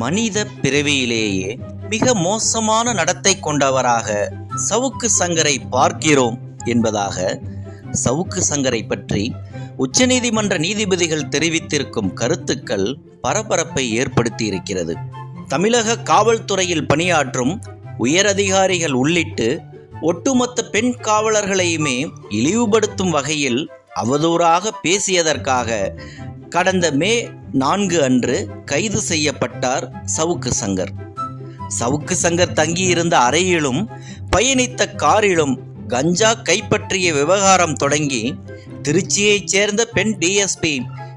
மனித பிறவியிலேயே மிக மோசமான நடத்தை கொண்டவராக சவுக்கு சங்கரை பார்க்கிறோம் என்பதாக சவுக்கு சங்கரை பற்றி உச்சநீதிமன்ற நீதிபதிகள் தெரிவித்திருக்கும் கருத்துக்கள் பரபரப்பை ஏற்படுத்தி இருக்கிறது தமிழக காவல்துறையில் பணியாற்றும் உயரதிகாரிகள் உள்ளிட்டு ஒட்டுமொத்த பெண் காவலர்களையுமே இழிவுபடுத்தும் வகையில் அவதூறாக பேசியதற்காக கடந்த மே நான்கு அன்று கைது செய்யப்பட்டார் சவுக்கு சங்கர். சவுக்கு சங்கர் தங்கியிருந்த அறையிலும் பயணித்த காரிலும் கஞ்சா கைப்பற்றிய விவகாரம் தொடங்கி திருச்சியைச் சேர்ந்த பெண் டிஎஸ்பி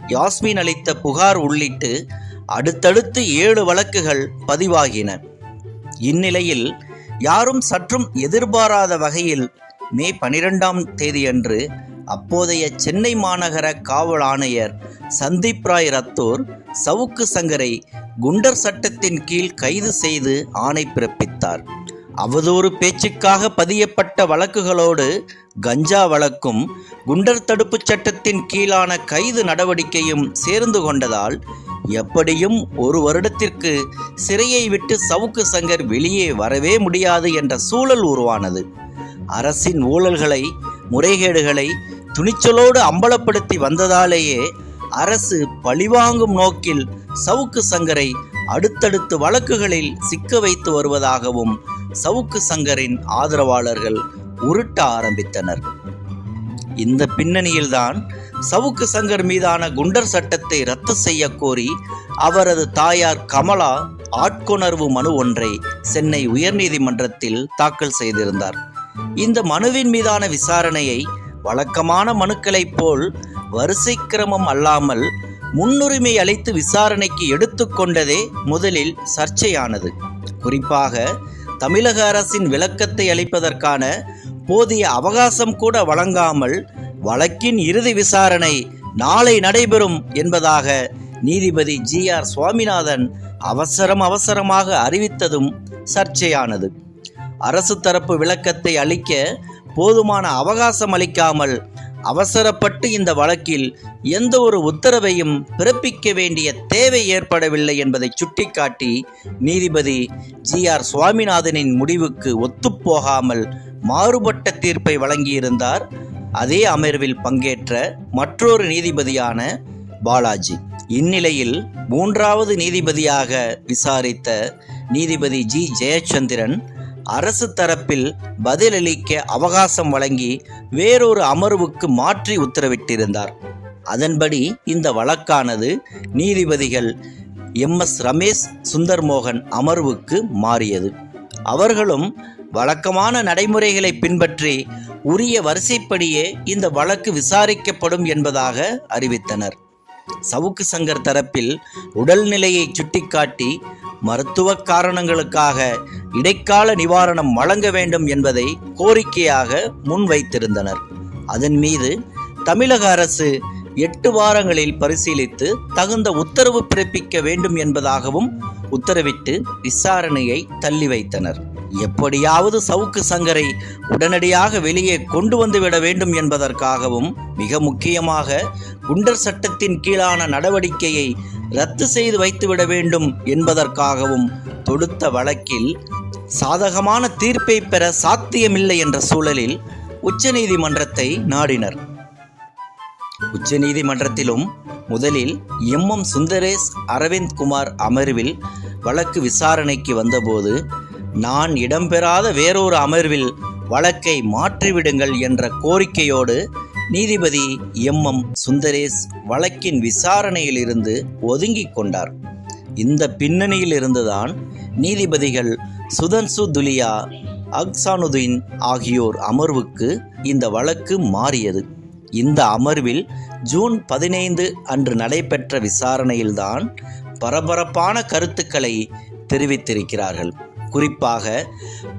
யாஸ்மின் அளித்த புகார் உள்ளிட்டு அடுத்தடுத்து ஏழு வழக்குகள் பதிவாகின. இந்நிலையில் யாரும் சற்றும் எதிர்பாராத வகையில் மே பனிரெண்டாம் தேதியன்று அப்போதைய சென்னை மாநகர காவல் ஆணையர் சந்தீப் ராய் ரத்தோர் சவுக்கு சங்கரை குண்டர் சட்டத்தின் கீழ் கைது செய்து ஆணை பிறப்பித்தார். அவதூறு பேச்சுக்காக பதியப்பட்ட வழக்குகளோடு கஞ்சா வழக்கும் குண்டர் தடுப்புச் சட்டத்தின் கீழான கைது நடவடிக்கையும் சேர்ந்து கொண்டதால் எப்படியும் ஒரு வருடத்திற்கு சிறையை விட்டு சவுக்கு சங்கர் வெளியே வரவே முடியாது என்ற சூழல் உருவானது. அரசின் ஊழல்களை முறைகேடுகளை துணிச்சலோடு அம்பலப்படுத்தி வந்ததாலேயே அரசு பழிவாங்கும் நோக்கில் சவுக்கு சங்கரை அடுத்தடுத்து வழக்குகளில் சிக்க வைத்து வருவதாகவும் சவுக்கு சங்கரின் ஆதரவாளர்கள் உருட்ட ஆரம்பித்தனர். இந்த பின்னணியில்தான் சவுக்கு சங்கர் மீதான குண்டர் சட்டத்தை ரத்து செய்ய கோரி அவரது தாயார் கமலா ஆட்கொணர்வு மனு ஒன்றை சென்னை உயர்நீதிமன்றத்தில் தாக்கல் செய்திருந்தார். இந்த மனுவின் மீதான விசாரணையை வழக்கமான மனுக்களைப் போல் வரிசை கிரமம் அல்லாமல் முன்னுரிமை அளித்து விசாரணைக்கு எடுத்துக்கொண்டதே முதலில் சர்ச்சையானது. குறிப்பாக தமிழக அரசின் விளக்கத்தை அளிப்பதற்கான போதிய அவகாசம் கூட வழங்காமல் வழக்கின் இறுதி விசாரணை நாளை நடைபெறும் என்பதாக நீதிபதி ஜி ஆர் சுவாமிநாதன் அவசரம் அவசரமாக அறிவித்ததும் சர்ச்சையானது. அரசு தரப்பு விளக்கத்தை அளிக்க போதுமான அவகாசம் அளிக்காமல் அவசரப்பட்டு இந்த வழக்கில் எந்த ஒரு உத்தரவையும் பிறப்பிக்க வேண்டிய தேவை ஏற்படவில்லை என்பதை சுட்டிக்காட்டி நீதிபதி ஜி ஆர் சுவாமிநாதனின் முடிவுக்கு ஒத்துப்போகாமல் மாறுபட்ட தீர்ப்பை வழங்கியிருந்தார். அதே அமர்வில் பங்கேற்ற மற்றொரு நீதிபதியான பாலாஜி. இந்நிலையில் மூன்றாவது நீதிபதியாக விசாரித்த நீதிபதி ஜி ஜெயச்சந்திரன் அரசு தரப்பில் பதிலளிக்க அவகாசம் வழங்கி வேறொரு அமர்வுக்கு மாற்றி உத்தரவிட்டிருந்தார். அதன்படி இந்த வழக்கானது நீதிபதிகள் எம். எஸ். ரமேஷ் சுந்தர்மோகன் அமர்வுக்கு மாறியது. அவர்களும் வழக்கமான நடைமுறைகளை பின்பற்றி உரிய வரிசைப்படியே இந்த வழக்கு விசாரிக்கப்படும் என்பதாக அறிவித்தனர். சவுக்கு சங்கர் தரப்பில் உடல்நிலையை சுட்டிக்காட்டி மருத்துவ காரணங்களுக்காக இடைக்கால நிவாரணம் வழங்க வேண்டும் என்பதை கோரிக்கையாக முன்வைத்திருந்தனர். அதன் மீது தமிழக அரசு எட்டு வாரங்களில் பரிசீலித்து தகுந்த உத்தரவு பிறப்பிக்க வேண்டும் என்பதாகவும் உத்தரவிட்டு விசாரணையை தள்ளி வைத்தனர். எப்படியாவது சவுக்கு சங்கரை உடனடியாக வெளியே கொண்டு வந்துவிட வேண்டும் என்பதற்காகவும் மிக முக்கியமாக குண்டர் சட்டத்தின் கீழான நடவடிக்கையை ரத்து செய்து வைத்துவிட வேண்டும் என்பதற்காகவும் தொடுத்த வழக்கில் சாதகமான தீர்ப்பை பெற சாத்தியமில்லை என்ற சூழலில் உச்சநீதிமன்றத்தை நாடினர். உச்சநீதிமன்றத்திலும் முதலில் எம் எம் சுந்தரேஷ் அரவிந்த் குமார் அமர்வில் வழக்கு விசாரணைக்கு வந்தபோது நான் இடம்பெறாத வேறொரு அமர்வில் வழக்கை மாற்றிவிடுங்கள் என்ற கோரிக்கையோடு நீதிபதி எம். எம். சுந்தரேஷ் வழக்கின் விசாரணையிலிருந்து ஒதுங்கிக் கொண்டார். இந்த பின்னணியில் இருந்துதான் நீதிபதிகள் சுதன்சு துலியா அக்சானுதீன் ஆகியோர் அமர்வுக்கு இந்த வழக்கு மாறியது. இந்த அமர்வில் ஜூன் பதினைந்து அன்று நடைபெற்ற விசாரணையில்தான் பரபரப்பான கருத்துக்களை தெரிவித்திருக்கிறார்கள். குறிப்பாக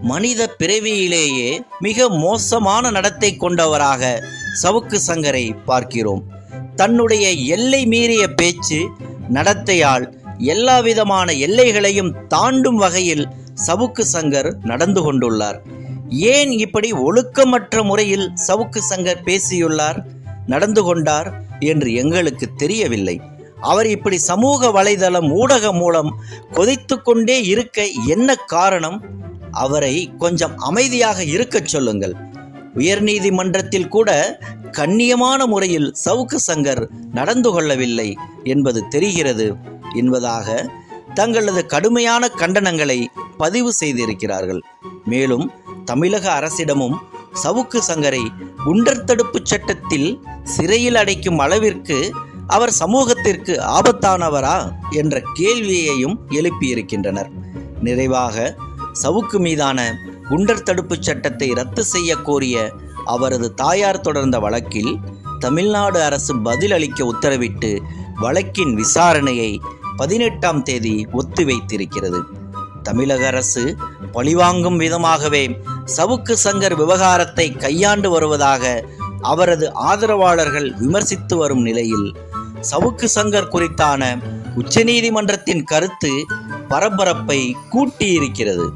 மனித பிறவியிலேயே மிக மோசமான நடத்தை கொண்டவராக சவுக்கு சங்கரை பார்க்கிறோம். தன்னுடைய எல்லை மீறிய பேச்சு நடத்தையால் எல்லாவிதமான எல்லைகளையும் தாண்டும் வகையில் சவுக்கு சங்கர் நடந்து கொண்டுள்ளார். ஏன் இப்படி ஒழுக்கமற்ற முறையில் சவுக்கு சங்கர் பேசியுள்ளார்? நடந்து கொண்டார் என்று எங்களுக்கு தெரியவில்லை. அவர் இப்படி சமூக வலைதளம் ஊடகம் மூலம் கொதித்து கொண்டே இருக்க என்ன காரணம்? அவரை கொஞ்சம் அமைதியாக இருக்கச் சொல்லுங்கள். உயர்நீதிமன்றத்தில் கூட கண்ணியமான முறையில் சவுக்கு சங்கர் நடந்து கொள்ளவில்லை என்பது தெரிகிறது என்பதாக தங்களது கடுமையான கண்டனங்களை பதிவு செய்திருக்கிறார்கள். மேலும் தமிழக அரசிடமும் சவுக்கு சங்கரை குண்டர் தடுப்பு சட்டத்தில் சிறையில் அடைக்கும் அளவிற்கு அவர் சமூகத்திற்கு ஆபத்தானவரா என்ற கேள்வியையும் எழுப்பியிருக்கின்றனர். நிறைவாக சவுக்கு மீதான குண்டர் தடுப்புச் சட்டத்தை ரத்து செய்ய கோரிய அவரது தாயார் தொடர்ந்த வழக்கில் தமிழ்நாடு அரசு பதிலளிக்க உத்தரவிட்டு வழக்கின் விசாரணையை பதினெட்டாம் தேதி ஒத்திவைத்திருக்கிறது. தமிழக அரசு பழிவாங்கும் விதமாகவே சவுக்கு சங்கர் விவகாரத்தை கையாண்டு வருவதாக அவரது ஆதரவாளர்கள் விமர்சித்து வரும் நிலையில் சவுக்கு சங்கர் குறித்தான உச்சநீதிமன்றத்தின் கருத்து பரபரப்பை கூட்டியிருக்கிறது.